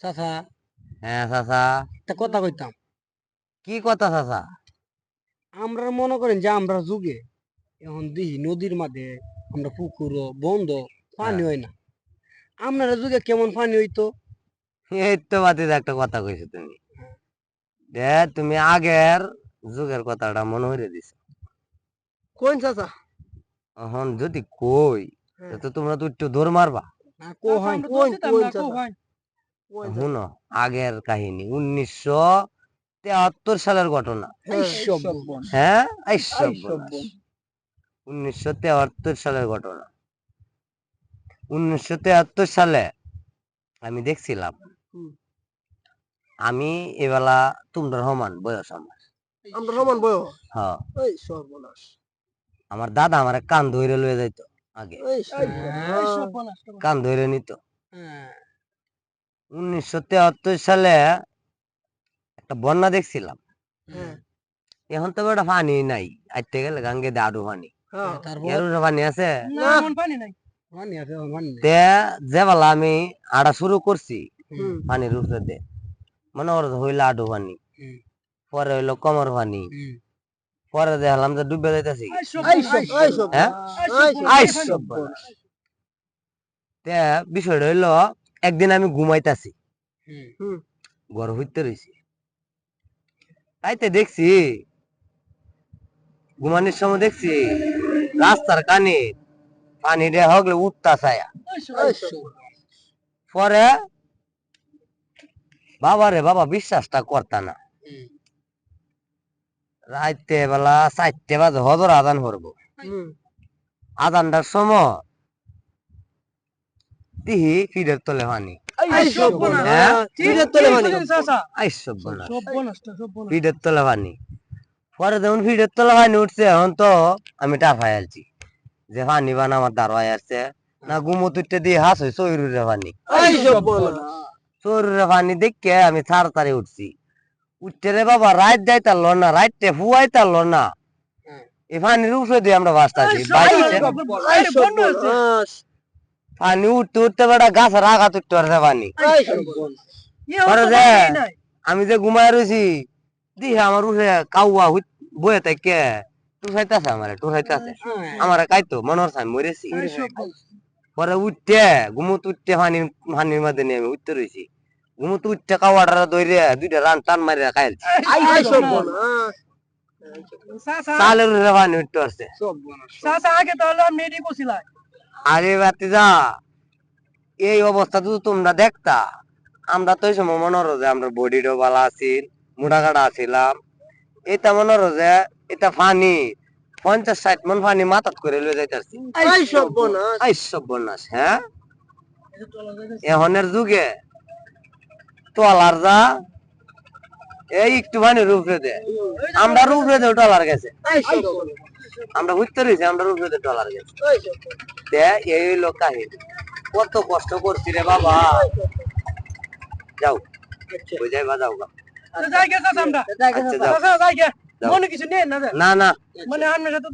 চাচা। হ্যাঁ চাচা। একটা কথা কইতাম। কি কথা চাচা? আমরা মনে করেন যে আমরা যুগে এখন দিহি নদীর মাঝে আমরা পুকুর বন্ধ পানি হয়। না। আপনারা যুগে কেমন পানি হইতো? এই তো বাতিতে একটা কথা কইছো তুমি। দে তুমি আগের যুগের কথাটা মনে হইরে দিছ। কোন চাচা? এখন যদি কই হ্যাঁ। তো তোমরা তো একটু দৌড় মারবা। না কোন কোন চাচা? শুনো আগের কাহিনী উনিশশো তেহাত্তর সালের ঘটনা। হ্যাঁ উনিশশো তেহাত্তর সালের ঘটনা। উনিশশো তেহাত্তর সালে আমি দেখছিলাম আমি এবেলা তোমরা সমান বয়স আমার। আমরা সমান বয়স? হ্যাঁ। সর্বনাশ আমার দাদা আমার কান ধরে লয়ে যাইতো আগে। কান ধরে নিত। হ্যাঁ। উনিশশো তেহাত্তর সালে একটা বন্যা দেখছিলাম। হ্যাঁ। এখন তো বেটা পানি নাই আইতে গেলে গাঙ্গে দে আরও পানি। উপরে পানি আছে? না পানি নাই। পানি আছে পানি নেই। তে যে বেলা আমি আড়া শুরু করছি পানির উপরে দে মনে করো হইল আডু পানি। পরে হইল কমর পানি। পরে দেখলাম যে ডুবে যাইতেছি। হ্যাঁ? বিষয়টা হইল একদিন আমি ঘুমাইতাছি। হুম, ঘর হইতে রয়েছি তাইতে দেখছি ঘুমানোর সময় দেখছি রাস্তার কানে পানি রে হগলে উঠতা ছায়া। পরে বাবা রে বাবা বিশ্বাসটা করতা না। রাইতে বেলা চারটে বাজে হজর আদান করব। হুম। আদানটার সময় তিহি ফিডের তলে সর্বনাশ। হ্যাঁ? ফিডের তলে পরে ফিডের তলে উঠছে এখন তো আমি টাফাই আলছি যে পানি বানা আমার দাঁড়ায় আসছে না গুমো দিয়ে হাস হই শরীরে পানি এই সর্বনাশ। দেখে আমি তাড়াতাড়ি উঠছি। উঠতে রে বাবা রাত যাইতাল না রাইতে ফুয়াই তাল না। হ্যাঁ। এই পানির উপরে দিয়ে আমরা সর্বনাশ। পানি উঠতে উঠতে বেটা গাছের আঘাত উঠতে পারছে পানি। পরে আমি যে ঘুমায় রয়েছি দিহে আমার উঠে কাউয়া বয়ে থাকে টুসাইতেছে আমার টুসাইতেছে হ্যাঁ। আমার কাইতো মনে হচ্ছে আমি মরেছি পরে উঠতে ঘুমুত উঠতে পানির পানির মধ্যে নিয়ে আমি উঠতে রয়েছি ঘুমুত উঠতে কাওয়াটা ধরে দুইটা রান টান মারি উপরে পানি উঠতে পারছে। সর্বনাশ। আরে বাতি যা এই অবস্থা তো তোমরা দেখতা। আমরা তো সময় মনে হলো যে আমরা বডিটাও ভালো আছিল মোটা কাটা আছিলাম। এটা মনে হলো যে এটা পানি পঞ্চাশ ষাট মন পানি মাথাত করে লয়ে যাইতাছি। আই হ্যাঁ? এখনের যুগে টলার যা এই একটু পানি রূপে দে আমরা রূপে দে টলার গেছে। আমরা বুঝতে রয়েছি আমরা রূপে দে গেছি। গেছে এই লোক দে এই হইল কাহিনী। কত কষ্ট করছি রে বাবা। যাও। বুঝাই আচ্ছা যাচ্ছে। যাও। যাও। মনে কিছু নেই না না না। মানে আপনার সাথে